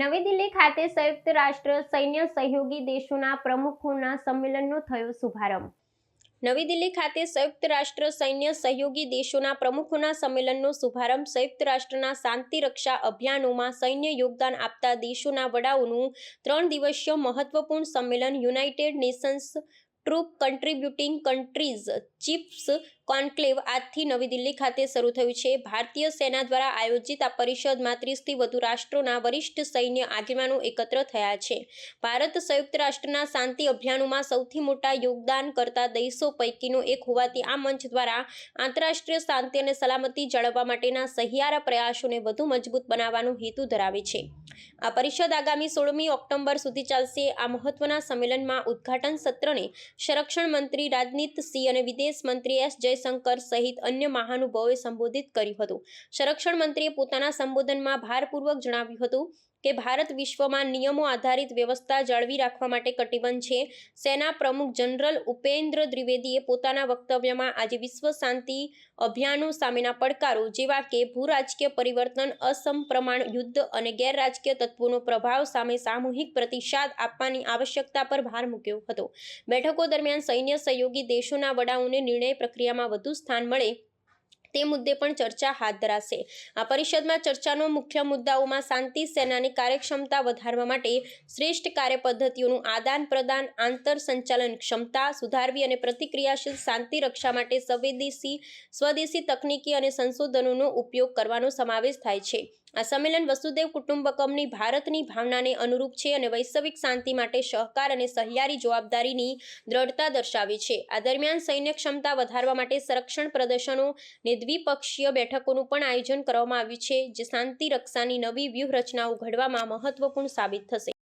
નવી દિલ્હી ખાતે સંયુક્ત રાષ્ટ્ર સૈન્ય સહયોગી દેશોના પ્રમુખોના સંમેલનનો થયો શુભારંભ. નવી દિલ્હી ખાતે સંયુક્ત રાષ્ટ્ર સૈન્ય સહયોગી દેશોના પ્રમુખોના સંમેલનનો શુભારંભ સંયુક્ત રાષ્ટ્રના શાંતિ રક્ષા અભિયાનોમાં સૈન્ય યોગદાન આપતા દેશોના વડાઓનું ત્રણ દિવસીય મહત્વપૂર્ણ સંમેલન United Nations troop contributing countries chiefs conclave આજથી નવી દિલ્હી ખાતે શરૂ થયું છે. ભારતીય સેના દ્વારા આયોજિત આ પરિષદમાં ત્રીસથી વધુ રાષ્ટ્રોના વરિષ્ઠ સૈન્ય આગેવાનો એકત્ર થયા છે. ભારત સંયુક્ત રાષ્ટ્રના શાંતિ અભિયાનોમાં સૌથી મોટા યોગદાન કરતા દેશો પૈકીનો એક હોવાથી આ મંચ દ્વારા આંતરરાષ્ટ્રીય શાંતિ અને સલામતી જાળવવા માટેના સહિયારા પ્રયાસોને વધુ મજબૂત બનાવવાનો હેતુ ધરાવે છે. આ પરિષદ આગામી સોળમી ઓક્ટોબર સુધી ચાલશે. આ મહત્વના સંમેલનમાં ઉદ્ઘાટન સત્રને સંરક્ષણ મંત્રી રાજનીત સિંહ અને વિદેશ મંત્રી એસ જયશંકર સહિત અન્ય મહાનુભાવોએ સંબોધિત કર્યું હતું. સંરક્ષણ મંત્રીએ પોતાના સંબોધનમાં ભારપૂર્વક જણાવ્યું હતું કે ભારત વિશ્વમાં નિયમો આધારિત વ્યવસ્થા જાળવી રાખવા માટે કટિબદ્ધ છે. સેના પ્રમુખ જનરલ ઉપેન્દ્ર દ્વિવેદીએ પોતાના વક્તવ્યમાં આજે વિશ્વ શાંતિ અભિયાનો સામેના પડકારો જેવા કે ભૂરાજકીય પરિવર્તન, અસમપ્રમાણ યુદ્ધ અને ગેરરાજકીય તત્વોનો પ્રભાવ સામે સામૂહિક પ્રતિસાદ આપવાની આવશ્યકતા પર ભાર મૂક્યો હતો. બેઠકો દરમિયાન સૈન્ય સહયોગી દેશોના વડાઓને નિર્ણય પ્રક્રિયામાં વધુ સ્થાન મળે તે મુદ્દે પણ ચર્ચા હાથ ધરાશે. આ પરિષદમાં ચર્ચાનો મુખ્ય મુદ્દાઓમાં શાંતિ, સેનાની કાર્યક્ષમતા વધારવા માટે શ્રેષ્ઠ કાર્યપદ્ધતિઓનું આદાન પ્રદાન, આંતર સંચાલન ક્ષમતા સુધારવી અને પ્રતિક્રિયાશીલ શાંતિ રક્ષા માટે સંવેદનશીલ સ્વદેશી તકનીકી અને સંશોધનોનો ઉપયોગ કરવાનો સમાવેશ થાય છે. આ સંમેલન વસુદેવ કુટુંબકમની ભારતની ભાવનાને અનુરૂપ છે અને વૈશ્વિક શાંતિ માટે સહકાર અને સહિયારી જવાબદારીની દ્રઢતા દર્શાવે છે. આ દરમિયાન સૈન્ય ક્ષમતા વધારવા માટે સંરક્ષણ પ્રદર્શનો ને દ્વિપક્ષીય બેઠકોનું પણ આયોજન કરવામાં આવ્યું છે, જે શાંતિ રક્ષાની નવી વ્યૂહરચનાઓ ઘડવામાં મહત્વપૂર્ણ સાબિત થશે.